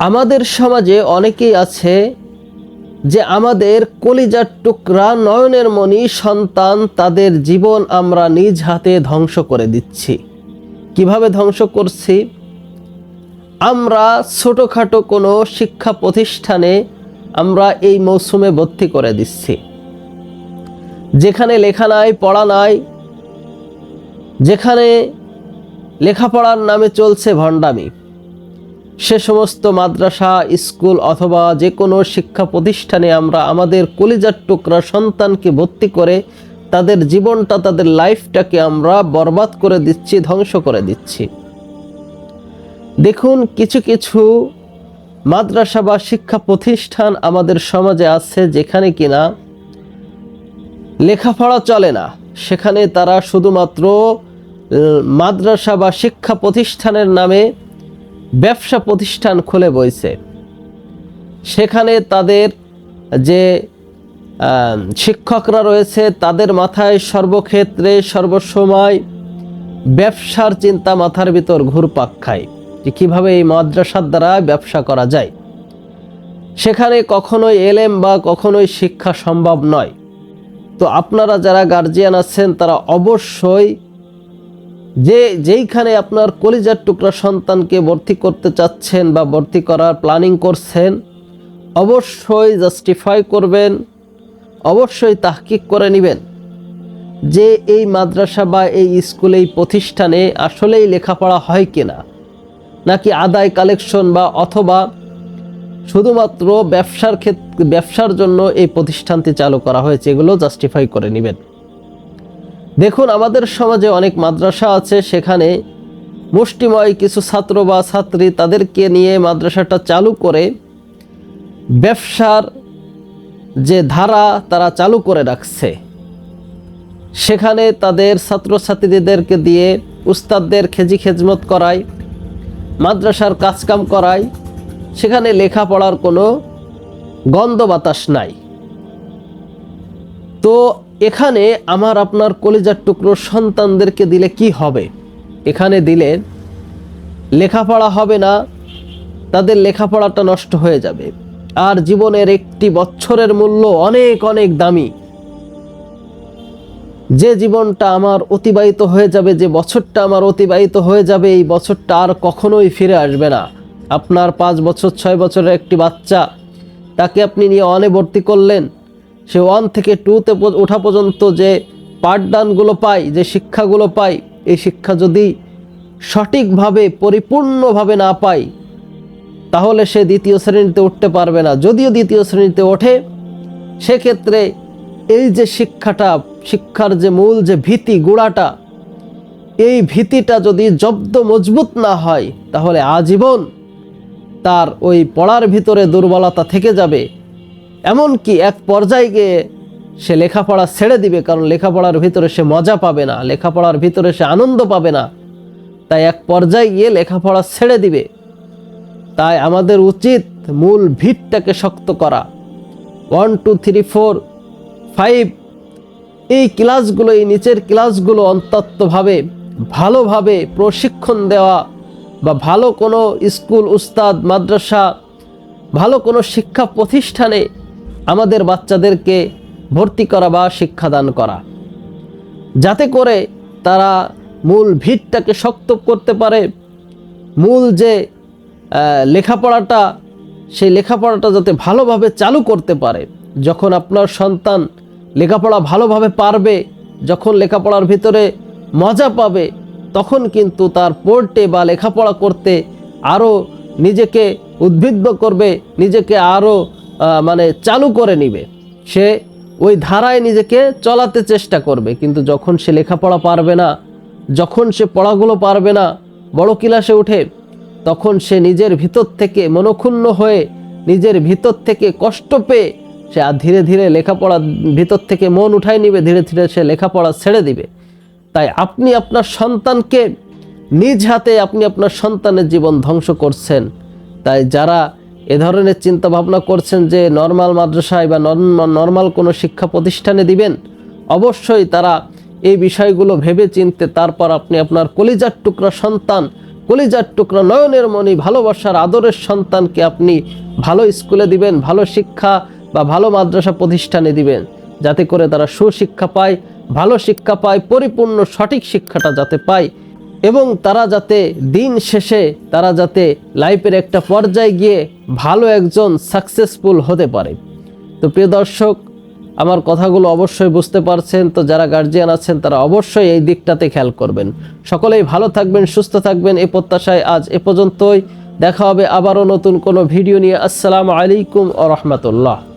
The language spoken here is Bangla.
আমাদের সমাজে অনেকেই আছে যে আমাদের কলিজার টুকরা, নয়নের মণি, সন্তান, তাদের জীবন আমরা নিজ হাতে ধ্বংস করে দিচ্ছি। কীভাবে ধ্বংস করছি? আমরা ছোটোখাটো কোনো শিক্ষা প্রতিষ্ঠানে আমরা এই মৌসুমে ভর্তি করে দিচ্ছি। যেখানে লেখা নাই, পড়া নাই, যেখানে লেখাপড়ার নামে চলছে ভণ্ডামি। সে সমস্ত মাদ্রাসা, স্কুল অথবা যে কোনো শিক্ষা প্রতিষ্ঠানে আমরা আমাদের কলিজার টুকরা সন্তানকে ভর্তি করে তাদের জীবনটা, তাদের লাইফটাকে আমরা বরবাদ করে দিচ্ছি, ধ্বংস করে দিচ্ছি। দেখুন, কিছু কিছু মাদ্রাসা বা শিক্ষা প্রতিষ্ঠান আমাদের সমাজে আছে যেখানে কিনা লেখাপড়া চলে না। সেখানে তারা শুধুমাত্র মাদ্রাসা বা শিক্ষা প্রতিষ্ঠানের নামে ব্যবসা প্রতিষ্ঠান খুলে বইছে। সেখানে তাদের যে শিক্ষকরা রয়েছে, তাদের মাথায় সর্বক্ষেত্রে সর্বসময় ব্যবসার চিন্তা মাথার ভিতর ঘুরপাক খায় যে কীভাবে এই মাদ্রাসার দ্বারা ব্যবসা করা যায়। সেখানে কখনোই এলেম বা কখনোই শিক্ষা সম্ভব নয়। তো আপনারা যারা গার্জিয়ান আছেন, তারা অবশ্যই যে যেইখানে আপনার কলিজার টুকরা সন্তানকে ভর্তি করতে চাচ্ছেন বা ভর্তি করার প্ল্যানিং করছেন, অবশ্যই জাস্টিফাই করবেন, অবশ্যই তাহকিক করে নেবেন যে এই মাদ্রাসা বা এই স্কুলে এই প্রতিষ্ঠানে আসলেই লেখাপড়া হয় কিনা, নাকি আদায় কালেকশন বা অথবা শুধুমাত্র ব্যবসার ক্ষেত্রে ব্যবসার জন্য এই প্রতিষ্ঠানটি চালু করা হয়েছে, এগুলো জাস্টিফাই করে নেবেন। দেখুন, আমাদের সমাজে অনেক মাদ্রাসা আছে, সেখানে মুষ্টিময় কিছু ছাত্র বা ছাত্রী তাদেরকে নিয়ে মাদ্রাসাটা চালু করে ব্যবসার যে ধারা তারা চালু করে রাখছে। সেখানে তাদের ছাত্রছাত্রীদেরকে দিয়ে উস্তাদদের খেজি খেজমত করায়, মাদ্রাসার কাজকাম করায়, সেখানে লেখাপড়ার কোনো গন্ধ বাতাস নাই। তো এখানে আমার আপনার কলিজার টুকরো সন্তানদেরকে দিলে কি হবে? এখানে দিলে লেখাপড়া হবে না, তাদের লেখাপড়াটা নষ্ট হয়ে যাবে। আর জীবনের একটি বছরের মূল্য অনেক অনেক দামি। যে জীবনটা আমার অতিবাহিত হয়ে যাবে, যে বছরটা আমার অতিবাহিত হয়ে যাবে, এই বছরটা আর কখনোই ফিরে আসবে না। আপনার পাঁচ বছর, ছয় বছরের একটি বাচ্চা, তাকে আপনি নিয়ে অনে ভর্তি করলেন সে ওয়ান থেকে টুতে ওঠা পর্যন্ত যে পাঠদানগুলো পায়, যে শিক্ষাগুলো পায়, এই শিক্ষা যদি সঠিকভাবে, পরিপূর্ণভাবে না পায়, তাহলে সে দ্বিতীয় শ্রেণীতে উঠতে পারবে না। যদিও দ্বিতীয় শ্রেণীতে ওঠে, সেক্ষেত্রে এই যে শিক্ষাটা, শিক্ষার যে মূল যে ভীতি, গোড়াটা, এই ভীতিটা যদি জব্দ মজবুত না হয়, তাহলে আজীবন তার ওই পড়ার ভিতরে দুর্বলতা থেকে যাবে। এমনকি এক পর্যায়ে গিয়ে সে লেখাপড়া ছেড়ে দিবে, কারণ লেখাপড়ার ভিতরে সে মজা পাবে না, লেখাপড়ার ভিতরে সে আনন্দ পাবে না। তাই এক পর্যায়ে গিয়ে লেখাপড়া ছেড়ে দিবে। তাই আমাদের উচিত মূল ভিতটাকে শক্ত করা। One two three four five এই ক্লাসগুলো, এই নিচের ক্লাসগুলো অন্তত্বভাবে ভালোভাবে প্রশিক্ষণ দেওয়া বা ভালো কোনো স্কুল, উস্তাদ, মাদ্রাসা, ভালো কোনো শিক্ষা প্রতিষ্ঠানে আমাদের বাচ্চাদেরকে ভর্তি করা বা শিক্ষাদান করা। যাতে করে তারা মূল ভিতটাকে শক্ত করতে পারে, মূল যে লেখাপড়াটা, সেই লেখাপড়াটা যাতে ভালোভাবে চালু করতে পারে। যখন আপনার সন্তান লেখাপড়া ভালোভাবে পারবে, যখন লেখাপড়ার ভিতরে মজা পাবে, তখন কিন্তু তার পড়তে বা লেখাপড়া করতে আরও নিজেকে উদ্বুদ্ধ করবে, নিজেকে আরও মানে চালু করে নিবে। সে ওই ধারায় নিজেকে চলাতে চেষ্টা করবে, কিন্তু যখন সে লেখাপড়া পারবে না, যখন সে পড়াগুলো পারবে না, বড় ক্লাসে উঠে, তখন সে নিজের ভিতর থেকে মনক্ষুণ্ণ হয়ে, নিজের ভিতর থেকে কষ্ট পেয়ে সে আর ধীরে ধীরে লেখাপড়ার ভিতর থেকে মন উঠাই নিবে, ধীরে ধীরে সে লেখাপড়া ছেড়ে দিবে। তাই আপনি আপনার সন্তানকে নিজ হাতে আপনি আপনার সন্তানের জীবন ধ্বংস করছেন। তাই যারা এ ধরনের চিন্তা ভাবনা করছেন যে নর্মাল মাদ্রাসায় বা নর্মাল কোনো শিক্ষা প্রতিষ্ঠানে দিবেন, অবশ্যই তারা এই বিষয়গুলো ভেবে চিনতে তারপর আপনি আপনার কলিজার টুকরা সন্তান, কলিজার টুকরা নয়নের মণি, ভালোবাসার আদরের সন্তানকে আপনি ভালো স্কুলে দিবেন, ভালো শিক্ষা বা ভালো মাদ্রাসা প্রতিষ্ঠানে দিবেন, যাতে করে তারা সুশিক্ষা পায়, ভালো শিক্ষা পায়, পরিপূর্ণ সঠিক শিক্ষাটা যাতে পায়। এবং তারা যাতে দিন শেষে, তারা যাতে লাইফের একটা পর্যায়ে গিয়ে ভালো একজন সাকসেসফুল হতে পারে। তো প্রিয় দর্শক, আমার কথাগুলো অবশ্যই বুঝতে পারছেন। তো যারা গার্জিয়ান আছেন, তারা অবশ্যই এই দিকটাতে খেয়াল করবেন। সকলেই ভালো থাকবেন, সুস্থ থাকবেন। এ প্রত্যাশায় আজ এ পর্যন্তই। দেখা হবে আবারও নতুন কোনো ভিডিও নিয়ে। আসসালামু আলাইকুম ও রহমতুল্লাহ।